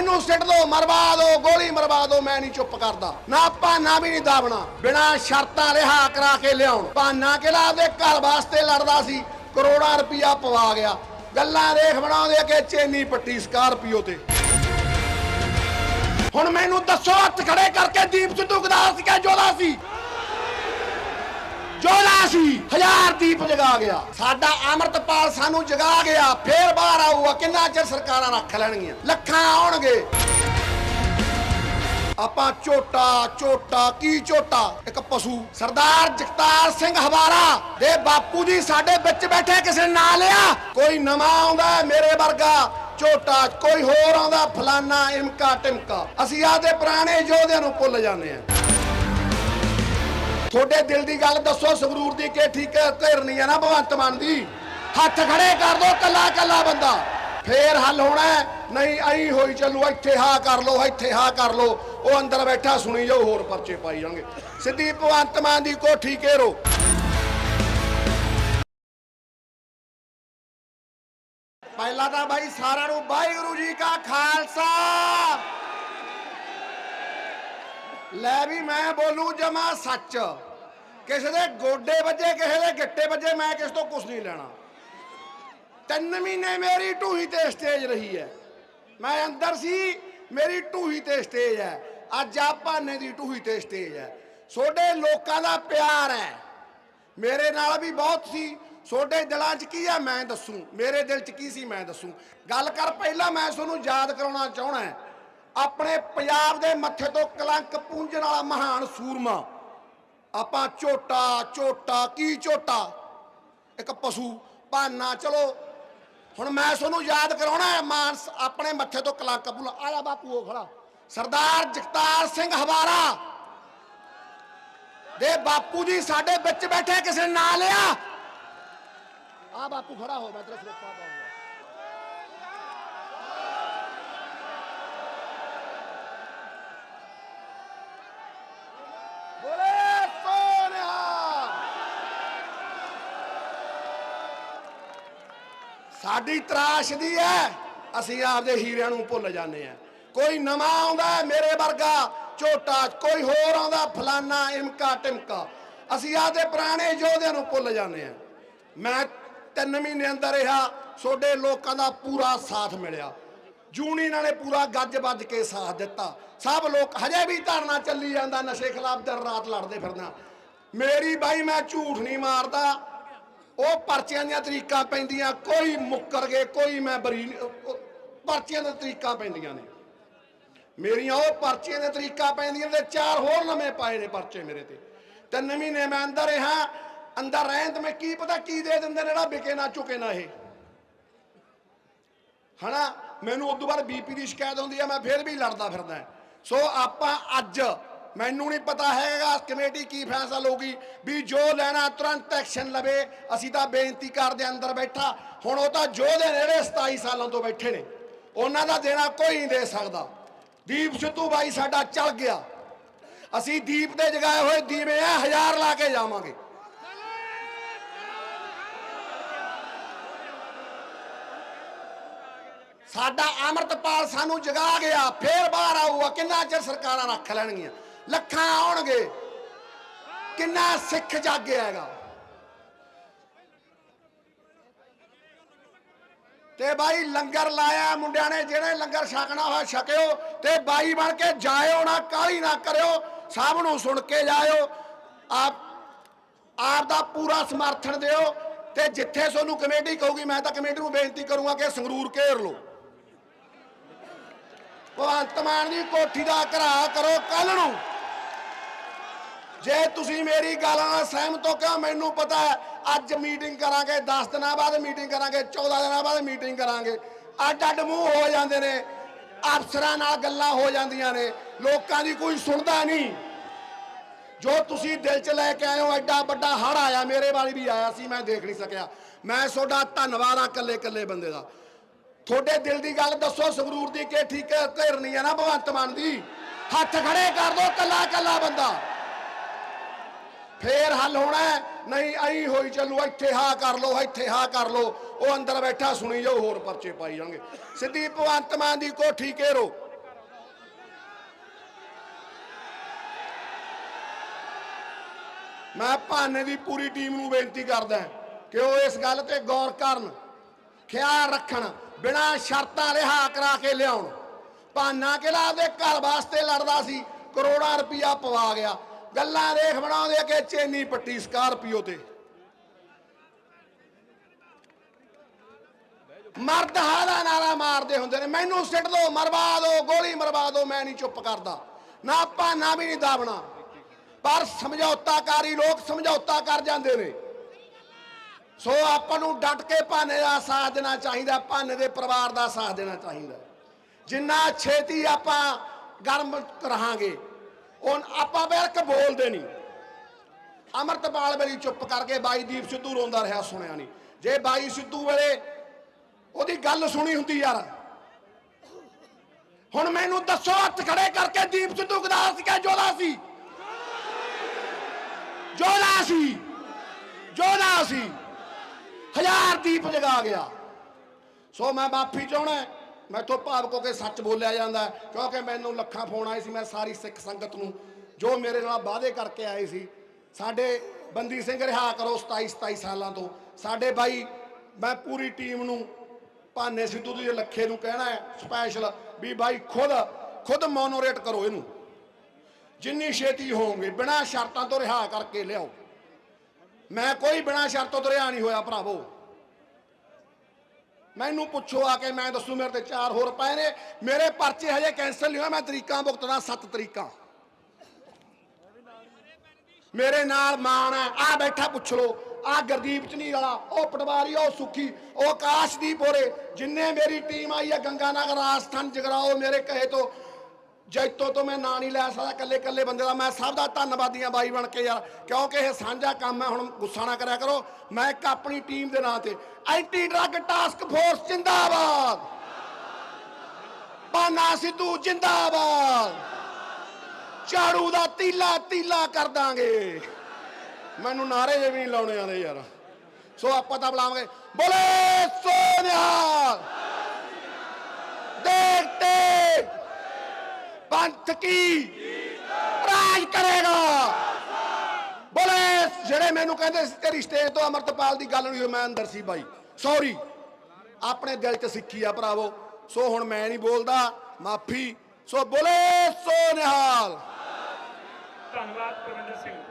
ਮੈਨੂੰ ਸਿੱਟ ਦੋ, ਮਰਵਾ ਦੋ, ਗੋਲੀ ਮਰਵਾ ਦੋ, ਮੈਂ ਨਹੀਂ ਚੁੱਪ ਕਰਦਾ। ਨਾ ਭਾਨਾ ਵੀ ਨਹੀਂ ਦਾਵਣਾ। ਬਿਨਾ ਸ਼ਰਤਾਂ ਰਿਹਾ ਕਰਾ ਕੇ ਲਿਆਉਣ। ਭਾਨਾ ਕਿਲਾ ਆਪਦੇ ਘਰ ਵਾਸਤੇ ਲੜਦਾ ਸੀ, ਕਰੋੜਾਂ ਰੁਪਇਆ ਪਵਾ ਗਿਆ। ਗੱਲਾਂ ਦੇਖ ਬਣਾਉਂਦੇ ਕਿ ਚੇਨੀ ਪੱਟੀ ਸਕਾਰਪੀਓ ਤੇ। ਹੁਣ ਮੈਨੂੰ ਦੱਸੋ, ਹੱਥ ਖੜੇ ਕਰਕੇ ਦੀਪ ਸਿੱਧੂ ਗਦਾਰ ਸੀ ਕਿ ਸੀ? ਜੋਲਾ ਸੀ ਹਜ਼ਾਰ ਦੀਪ ਜਗਾ ਗਿਆ। ਸਾਡਾ ਅਮਰਤਪਾਲ ਸਾਨੂੰ ਜਗਾ ਗਿਆ। ਫੇਰ ਬਾਹਰ ਆਊਗਾ, ਕਿੰਨਾ ਚਿਰ ਸਰਕਾਰਾਂ ਰੱਖ ਲੈਣਗੀਆਂ? ਲੱਖਾਂ ਆਉਣਗੇ। ਆਪਾਂ ਝੋਟਾ ਝੋਟਾ, ਕੀ ਝੋਟਾ? ਇੱਕ ਪਸ਼ੂ, ਸਰਦਾਰ ਜਗਤਾਰ ਸਿੰਘ ਹਵਾਰਾ ਦੇ ਬਾਪੂ ਜੀ ਸਾਡੇ ਵਿੱਚ ਬੈਠੇ, ਕਿਸੇ ਨੇ ਨਾਂ ਲਿਆ? ਕੋਈ ਨਵਾਂ ਆਉਂਦਾ ਮੇਰੇ ਵਰਗਾ। ਝੋਟਾ, ਕੋਈ ਹੋਰ ਆਉਂਦਾ, ਫਲਾਨਾ ਇਮਕਾ ਟਿਮਕਾ ਅਸੀਂ ਆਦੇ ਪੁਰਾਣੇ ਯੋਧਿਆਂ ਨੂੰ ਭੁੱਲ ਜਾਂਦੇ ਆ ਤੁਹਾਡੇ ਦਿਲ ਦੀ ਗੱਲ ਦੱਸੋ, ਸੰਗਰੂਰ ਦੀ ਕਿ ਠੀਕ ਧਿਰਨੀ ਆ ਨਾ ਭਗਵੰਤ ਮਾਨ ਦੀ? ਹੱਥ ਖੜੇ ਕਰ ਦੋ ਕੱਲਾ ਕੱਲਾ ਬੰਦਾ। ਫੇਰ ਹੱਲ ਹੋਣਾ ਨਹੀਂ, ਐਂ ਹੋਈ ਚੱਲੂ, ਇੱਥੇ ਹਾਂ ਕਰ ਲੋ ਇੱਥੇ ਹਾਂ ਕਰ ਲੋ ਉਹ ਅੰਦਰ ਬੈਠਾ, ਸੁਣੀ ਜਾਓ, ਹੋਰ ਪਰਚੇ ਪਾਈ ਜਾਣਗੇ। ਸਿੱਧੀ ਭਗਵੰਤ ਮਾਨ ਦੀ ਕੋਠੀ ਘੇਰੋ। ਪਹਿਲਾਂ ਤਾਂ ਬਾਈ ਸਾਰਿਆਂ ਨੂੰ ਵਾਹਿਗੁਰੂ ਜੀ ਕਾ ਲੈ ਵੀ ਮੈਂ ਬੋਲੂ ਜਮਾ ਸੱਚ। ਕਿਸੇ ਦੇ ਗੋਡੇ ਵੱਜੇ, ਕਿਸੇ ਦੇ ਗਿੱਟੇ ਵੱਜੇ, ਮੈਂ ਕਿਸ ਤੋਂ ਕੁਝ ਨਹੀਂ ਲੈਣਾ। ਤਿੰਨ ਮਹੀਨੇ ਮੇਰੀ ਢੂਹੀ ਤੇ ਸਟੇਜ ਰਹੀ ਹੈ। ਮੈਂ ਅੰਦਰ ਸੀ, ਮੇਰੀ ਢੂਹੀ ਤੇ ਸਟੇਜ ਹੈ। ਅੱਜ ਆ ਭਾਨੇ ਦੀ ਢੂਹੀ ਤੇ ਸਟੇਜ ਹੈ। ਛੋਡੇ ਲੋਕਾਂ ਦਾ ਪਿਆਰ ਹੈ। ਮੇਰੇ ਨਾਲ ਵੀ ਬਹੁਤ ਸੀ। ਛੋਡੇ ਦਿਲਾਂ 'ਚ ਕੀ ਆ ਮੈਂ ਦੱਸੂ? ਮੇਰੇ ਦਿਲ 'ਚ ਕੀ ਸੀ ਮੈਂ ਦੱਸੂ? ਗੱਲ ਕਰ ਪਹਿਲਾਂ, ਮੈਂ ਤੁਹਾਨੂੰ ਯਾਦ ਕਰਾਉਣਾ ਚਾਹਣਾ ਆਪਣੇ ਪੰਜਾਬ ਦੇ ਮੱਥੇ ਤੋਂ ਕਲੰਕ ਪੂੰਝਣ ਵਾਲਾ ਮਹਾਨ ਸੂਰਮਾ। ਆਪਾਂ ਝੋਟਾ ਝੋਟਾ, ਕੀ ਝੋਟਾ? ਇੱਕ ਪਸ਼ੂ, ਭਾਨਾ, ਚਲੋ। ਹੁਣ ਮੈਂ ਤੁਹਾਨੂੰ ਯਾਦ ਕਰਾਉਣਾ ਹੈ, ਮਾਨਸ ਆਪਣੇ ਮੱਥੇ ਤੋਂ ਕਲੰਕ ਭੁੱਲ ਆਲਾ ਬਾਪੂ, ਉਹ ਖੜਾ। ਸਰਦਾਰ ਜਗਤਾਰ ਸਿੰਘ ਹਵਾਰਾ। ਦੇ ਬਾਪੂ ਜੀ, ਸਾਡੇ ਵਿੱਚ ਬੈਠੇ, ਕਿਸੇ ਨੇ ਨਾਂ ਲਿਆ। ਆ ਬਾਪੂ, ਖੜਾ ਹੋ, ਮੈਂ ਤੇਰਾ ਸਰਪਾ ਪਾਉਂਗਾ ਬੋਲੇ ਸੋਨਿਆ ਸਾਡੀ ਤਰਾਸ਼ ਦੀ ਹੈ। ਅਸੀਂ ਆਪਦੇ ਹੀਰਿਆਂ ਨੂੰ ਭੁੱਲ ਜਾਂਦੇ ਆ ਕੋਈ ਨਵਾਂ ਆਉਂਦਾ ਮੇਰੇ ਵਰਗਾ, ਝੋਟਾ ਕੋਈ ਹੋਰ ਆਉਂਦਾ, ਫਲਾਨਾ ਇਮਕਾ ਟਿਮਕਾ। ਅਸੀਂ ਆਪਦੇ ਪੁਰਾਣੇ ਯੋਧਿਆਂ ਨੂੰ ਭੁੱਲ ਜਾਂਦੇ ਆ ਮੈਂ ਤਿੰਨ ਮਹੀਨੇ ਅੰਦਰ ਰਿਹਾ ਛੋਡੇ ਲੋਕਾਂ ਦਾ ਪੂਰਾ ਸਾਥ ਮਿਲਿਆ। ਜੂਨੀ ਇਹਨਾਂ ਨੇ ਪੂਰਾ ਗੱਜ ਵੱਜ ਕੇ ਸਾਥ ਦਿੱਤਾ। ਸਭ ਲੋਕ ਹਜੇ ਵੀ ਧਰਨਾ ਚੱਲੀ ਜਾਂਦਾ, ਨਸ਼ੇ ਖਿਲਾਫ ਦਿਨ ਰਾਤ ਲੜਦੇ ਫਿਰਦਾ ਮੇਰੀ ਬਾਈ ਮੈਂ ਝੂਠ ਨਹੀਂ ਮਾਰਦਾ ਉਹ ਪਰਚੀਆਂ ਦੀਆਂ ਤਰੀਕਾਂ ਪੈਂਦੀਆਂ, ਕੋਈ ਮੁੱਕਰ ਗਏ, ਕੋਈ ਮੈਂ ਬਰੀ ਨਹੀਂ- ਪਰਚੀਆਂ ਦੀਆਂ ਤਰੀਕਾਂ ਪੈਂਦੀਆਂ ਨੇ। ਮੇਰੀਆਂ ਉਹ ਪਰਚੀਆਂ ਦੀਆਂ ਤਰੀਕਾਂ ਪੈਂਦੀਆਂ ਤੇ ਚਾਰ ਹੋਰ ਨਵੇਂ ਪਾਏ ਨੇ ਪਰਚੇ ਮੇਰੇ ਤੇ। ਤਿੰਨ ਮਹੀਨੇ ਮੈਂ ਅੰਦਰ ਰਿਹਾ, ਅੰਦਰ ਰਹਿਣ ਤੇ ਮੈਂ ਕੀ ਪਤਾ ਕੀ ਦੇ ਦਿੰਦੇ ਨੇ ਜਿਹੜਾ ਵਿਕੇ ਨਾ, ਚੁਕੇ ਨਾ ਇਹ। ਹਨਾ, ਮੈਨੂੰ ਉਦੋਂ ਬਾਅਦ ਬੀਪੀ ਦੀ ਸ਼ਿਕਾਇਤ ਹੁੰਦੀ ਆ, ਮੈਂ ਫਿਰ ਵੀ ਲੜਦਾ ਫਿਰਦਾ। ਸੋ ਆਪਾਂ ਅੱਜ ਮੈਨੂੰ ਨਹੀਂ ਪਤਾ ਹੈਗਾ ਕਮੇਟੀ ਕੀ ਫੈਸਲਾ ਲਊਗੀ ਵੀ ਜੋ ਲੈਣਾ ਤੁਰੰਤ ਐਕਸ਼ਨ ਲਵੇ। ਅਸੀਂ ਤਾਂ ਬੇਨਤੀ ਕਰਦੇ ਅੰਦਰ ਬੈਠਾ। ਹੁਣ ਉਹ ਤਾਂ ਜੋ ਦੇ ਨੇੜੇ 27 ਸਾਲਾਂ ਤੋਂ ਬੈਠੇ ਨੇ। ਉਹਨਾਂ ਦਾ ਦੇਣਾ ਕੋਈ ਨਹੀਂ ਦੇ ਸਕਦਾ। ਦੀਪ ਸਿੱਧੂ ਬਾਈ ਸਾਡਾ ਚੱਲ ਗਿਆ। ਅਸੀਂ ਦੀਪ ਦੇ ਜਗਾਏ ਹੋਏ ਦੀਵੇ ਆ ਹਜ਼ਾਰ ਲਾ ਕੇ ਜਾਵਾਂਗੇ। ਸਾਡਾ ਅਮਰਤਪਾਲ ਸਾਨੂੰ ਜਗਾ ਗਿਆ। ਫੇਰ ਬਾਹਰ ਆਊਗਾ। ਕਿੰਨਾ ਚਿਰ ਸਰਕਾਰਾਂ ਰੱਖ ਲੈਣਗੀਆਂ? ਲੱਖਾਂ ਆਉਣਗੇ। ਕਿੰਨਾ ਸਿੱਖ ਜਾਗਿਆ ਹੈਗਾ। ਤੇ ਬਾਈ ਲੰਗਰ ਲਾਇਆ ਮੁੰਡਿਆਂ ਨੇ, ਜਿਹੜੇ ਲੰਗਰ ਛਕਣਾ ਹੋਇਆ ਛਕਿਓ ਤੇ ਬਾਈ ਬਣ ਕੇ ਜਾਇਓ ਨਾ ਕਾਲੀ ਨਾ ਕਰਿਓ ਸਭ ਨੂੰ ਸੁਣ ਕੇ ਜਾਇਓ। ਆਪ ਆਪ ਦਾ ਪੂਰਾ ਸਮਰਥਨ ਦਿਓ ਤੇ ਜਿੱਥੇ ਤੁਹਾਨੂੰ ਕਮੇਟੀ ਕਹੂਗੀ, ਮੈਂ ਤਾਂ ਕਮੇਟੀ ਨੂੰ ਬੇਨਤੀ ਕਰੂੰਗਾ ਕਿ ਸੰਗਰੂਰ ਘੇਰ ਲਓ। ਭਗਵੰਤ ਮਾਨ ਦੀ ਕੋਠੀ ਦਾ ਘਰਾ ਕਰੋ ਕੱਲ ਨੂੰ ਜੇ ਤੁਸੀਂ ਮੇਰੀ ਗੱਲਾਂ ਨਾਲ ਸਹਿਮਤ ਹੋ ਕਿਉਂ, ਮੈਨੂੰ ਪਤਾ ਹੈ, ਅੱਜ ਮੀਟਿੰਗ ਕਰਾਂਗੇ 10 ਦਿਨਾਂ ਬਾਅਦ ਮੀਟਿੰਗ ਕਰਾਂਗੇ 14 ਦਿਨਾਂ ਬਾਅਦ ਮੀਟਿੰਗ ਕਰਾਂਗੇ। ਅੱਡ ਅੱਡ ਮੂੰਹ ਹੋ ਜਾਂਦੇ ਨੇ, ਅਫਸਰਾਂ ਨਾਲ ਗੱਲਾਂ ਹੋ ਜਾਂਦੀਆਂ ਨੇ, ਲੋਕਾਂ ਦੀ ਕੋਈ ਸੁਣਦਾ ਨਹੀਂ। ਜੋ ਤੁਸੀਂ ਦਿਲ 'ਚ ਲੈ ਕੇ ਆਏ ਹੋ, ਐਡਾ ਵੱਡਾ ਹੜ ਆਇਆ, ਮੇਰੇ ਵਾਲੀ ਵੀ ਆਇਆ ਸੀ, ਮੈਂ ਦੇਖ ਨਹੀਂ ਸਕਿਆ। ਮੈਂ ਤੁਹਾਡਾ ਧੰਨਵਾਦ ਆ ਕੱਲੇ ਕੱਲੇ ਬੰਦੇ ਦਾ। ਤੁਹਾਡੇ ਦਿਲ ਦੀ ਗੱਲ ਦੱਸੋ, ਸੰਗਰੂਰ ਦੀ ਕਿ ਠੀਕ ਹੈ ਧਿਰਨੀ ਆ ਨਾ, ਭਗਵੰਤ ਮਾਨ ਦੀ? ਹੱਥ ਖੜੇ ਕਰ ਦੋ ਕੱਲਾ ਕੱਲਾ ਬੰਦਾ। ਫੇਰ ਹੱਲ ਹੋਣਾ ਨਹੀਂ ਆਈ ਹੋਈ ਚੱਲੋ, ਇੱਥੇ ਹਾ ਕਰ ਲੋ ਇੱਥੇ ਹਾ ਕਰ ਲੋ ਉਹ ਅੰਦਰ ਬੈਠਾ, ਸੁਣੀ ਜਾਓ, ਹੋਰ ਪਰਚੇ ਪਾਈ ਜਾਣਗੇ। ਸਿੱਧੀ ਭਗਵੰਤ ਮਾਨ ਦੀ ਕੋਠੀ ਘੇਰੋ। ਮੈਂ ਭਾਨੇ ਦੀ ਪੂਰੀ ਟੀਮ ਨੂੰ ਬੇਨਤੀ ਕਰਦਾ ਕਿ ਉਹ ਇਸ ਗੱਲ ਤੇ ਗੌਰ ਕਰਨ, ਖਿਆਲ ਰੱਖਣ, ਬਿਨਾਂ ਸ਼ਰਤਾਂ ਰਿਹਾ ਕਰਾ ਕੇ ਲਿਆਉਣ। ਭਾਨਾ ਕਿਲਾ ਦੇ ਘਰ ਵਾਸਤੇ ਲੜਦਾ ਸੀ, ਕਰੋੜਾਂ ਰੁਪਈਆ ਪਵਾ ਗਿਆ। ਗੱਲਾਂ ਰੇਖ ਬਣਾਉਂਦੇ ਕਿ ਚੇਨੀ ਪੱਟੀ ਸਕਾਰਪੀਓ ਤੇ। ਮਰਦ ਹਾਂ ਦਾ ਨਾਰਾ ਮਾਰਦੇ ਹੁੰਦੇ ਨੇ। ਮੈਨੂੰ ਸਿੱਟ ਦੋ, ਮਰਵਾ ਦੋ, ਗੋਲੀ ਮਰਵਾ ਦੋ, ਮੈਂ ਨਹੀਂ ਚੁੱਪ ਕਰਦਾ। ਨਾ ਭਾਨਾ ਵੀ ਨਹੀਂ ਦਾਵਣਾ। ਪਰ ਸਮਝੌਤਾਕਾਰੀ ਲੋਕ ਸਮਝੌਤਾ ਕਰ ਜਾਂਦੇ ਨੇ। ਸੋ ਆਪਾਂ ਨੂੰ ਡਟ ਕੇ ਭਾਨੇ ਦਾ ਸਾਥ ਦੇਣਾ ਚਾਹੀਦਾ, ਭਾਨੇ ਦੇ ਪਰਿਵਾਰ ਦਾ ਸਾਥ ਦੇਣਾ ਚਾਹੀਦਾ। ਜਿੰਨਾ ਛੇਤੀ ਆਪਾਂ ਗਰਮ ਰਹਾਂਗੇ ਉਹ ਆਪਾਂ ਬਿਲਕ ਬੋਲਦੇ ਨਹੀਂ। ਅਮਰਤਪਾਲ ਵੇਲੇ ਚੁੱਪ ਕਰਕੇ ਬਾਈ ਦੀਪ ਸਿੱਧੂ ਰੋਂਦਾ ਰਿਹਾ ਸੁਣਿਆ ਨਹੀਂ। ਜੇ ਬਾਈ ਸਿੱਧੂ ਵੇਲੇ ਉਹਦੀ ਗੱਲ ਸੁਣੀ ਹੁੰਦੀ ਯਾਰ। ਹੁਣ ਮੈਨੂੰ ਦੱਸੋ, ਹੱਥ ਖੜੇ ਕਰਕੇ ਦੀਪ ਸਿੱਧੂ ਗਦਾਰ ਸੀ ਜੋਲਾ ਸੀ। ਜੋਲਾ ਸੀ। ਜੋਲਾ ਸੀ। ਹਜ਼ਾਰ ਦੀਪ ਜਗਾ ਗਿਆ। ਸੋ ਮੈਂ ਮਾਫੀ ਚਾਹਣਾ ਮੈਥੋਂ ਭਾਵਕ ਹੋ ਕੇ ਸੱਚ ਬੋਲਿਆ ਜਾਂਦਾ ਕਿਉਂਕਿ ਮੈਨੂੰ ਲੱਖਾਂ ਫੋਨ ਆਏ ਸੀ, ਮੈਂ ਸਾਰੀ ਸਿੱਖ ਸੰਗਤ ਨੂੰ, ਜੋ ਮੇਰੇ ਨਾਲ ਵਾਅਦੇ ਕਰਕੇ ਆਏ ਸੀ। ਸਾਡੇ ਬੰਦੀ ਸਿੰਘ ਰਿਹਾ ਕਰੋ 27 27 ਸਾਲਾਂ ਤੋਂ। ਸਾਡੇ ਬਾਈ, ਮੈਂ ਪੂਰੀ ਟੀਮ ਨੂੰ ਭਾਨੇ ਸਿੱਧੂ ਦੀ ਲੱਖੇ ਨੂੰ ਕਹਿਣਾ ਹੈ ਸਪੈਸ਼ਲ ਵੀ ਬਾਈ ਖੁਦ ਖੁਦ ਮੋਨੋਰੇਟ ਕਰੋ ਇਹਨੂੰ। ਜਿੰਨੀ ਛੇਤੀ ਹੋਵੋਗੇ, ਬਿਨਾਂ ਸ਼ਰਤਾਂ ਤੋਂ ਰਿਹਾ ਕਰਕੇ ਲਿਆਓ। ਮੈਂ ਕੋਈ ਬਿਨਾਂ ਸ਼ਰਤੋਂ ਤੋਂ ਰਿਹਾ ਨਹੀਂ ਹੋਇਆ, ਭਰਾਵੋ। ਮੈਨੂੰ ਪੁੱਛੋ ਆ ਕੇ, ਮੈਂ ਦੱਸੂ ਮੇਰੇ ਤੇ ਚਾਰ ਹੋਰ ਪਏ ਨੇ। ਮੇਰੇ ਪਰਚੇ ਹਜੇ ਕੈਂਸਲ ਨਹੀਂ ਹੋਏ, ਮੈਂ ਤਰੀਕਾਂ ਭੁਗਤਣਾ ਸੱਤ ਤਰੀਕਾਂ। ਮੇਰੇ ਨਾਲ ਮਾਨ ਹੈ, ਆ ਬੈਠਾ ਪੁੱਛ ਲੋ ਆ ਗੁਰਦੀਪ ਚਨੀ ਵਾਲਾ, ਉਹ ਪਟਵਾਰੀ, ਉਹ ਸੁਖੀ, ਉਹ ਆਕਾਸ਼ਦੀਪ ਹੋਰੇ, ਜਿੰਨੇ ਮੇਰੀ ਟੀਮ ਆਈ ਹੈ ਗੰਗਾਨਗਰ, ਰਾਜਸਥਾਨ ਜਗਰਾਓ ਮੇਰੇ ਕਹੇ ਤੋਂ ਜੈਤੋ ਤੋਂ ਮੈਂ ਨਾਂ ਨਹੀਂ ਲੈ ਸਕਦਾ, ਇਕੱਲੇ ਇਕੱਲੇ ਬੰਦੇ ਦਾ। ਮੈਂ ਸਭ ਦਾ ਧੰਨਵਾਦੀ ਹਾਂ ਬਾਈ ਬਣ ਕੇ ਯਾਰ, ਕਿਉਂਕਿ ਇਹ ਸਾਂਝਾ ਕੰਮ ਹੈ, ਹੁਣ ਗੁੱਸਾ ਨਾ ਕਰਿਆ ਕਰੋ। ਮੈਂ ਇੱਕ ਆਪਣੀ ਟੀਮ ਦੇ ਨਾਂ ਤੇ ਐਂਟੀ ਡਰੱਗ ਟਾਸਕ ਫੋਰਸ ਜਿੰਦਾਬਾਦ। ਪਾਨਾ ਸਿੱਧੂ ਜਿੰਦਾਬਾਦ। ਝਾੜੂ ਦਾ ਤੀਲਾ ਤੀਲਾ ਕਰ ਦਾਂਗੇ। ਮੈਨੂੰ ਨਾਰੇ ਜੇ ਵੀ ਨਹੀਂ ਲਾਉਣੇ ਆਉਂਦੇ ਯਾਰ। ਸੋ ਆਪਾਂ ਤਾਂ ਬੁਲਾਵਾਂਗੇ। ਬੋਲੇ ਸੋਨਿਆ! ਪੰਥ ਕੀ ਰਾਜ ਕਰੇਗਾ? ਬੋਲੇ, ਜਿਹੜੇ ਮੈਨੂੰ ਕਹਿੰਦੇ ਸੀ ਤੇਰੀ ਸਟੇਜ ਤੋਂ ਅਮਰਤਪਾਲ ਦੀ ਗੱਲ ਨਹੀਂ ਹੋਈ, ਮੈਂ ਅੰਦਰ ਸੀ ਬਾਈ। ਸੌਰੀ ਆਪਣੇ ਦਿਲ 'ਚ ਸਿੱਖੀ ਆ ਭਰਾਵੋ। ਸੋ ਹੁਣ ਮੈਂ ਨਹੀਂ ਬੋਲਦਾ, ਮਾਫੀ। ਸੋ ਬੋਲੇ, ਸੋ ਨਿਹਾਲ। ਧੰਨਵਾਦ ਪਰਮਿੰਦਰ ਸਿੰਘ।